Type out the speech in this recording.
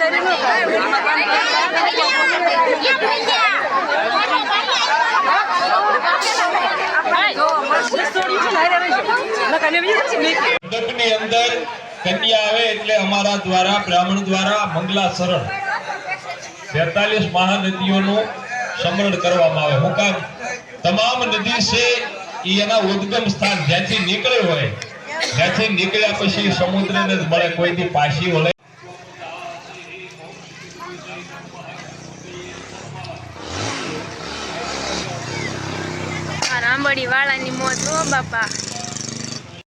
મંડપની અંદર સમરણ કરવામાં આવે. હું તમામ નદી છે, એ એના ઉદ્ગમ સ્થાન જ્યાંથી નીકળ્યો હોય, જ્યાંથી નીકળ્યા પછી સમુદ્રને જ મળે, કોઈથી પાછી વળે. આ રાંબડી વાળાની મોજ હો બાપા.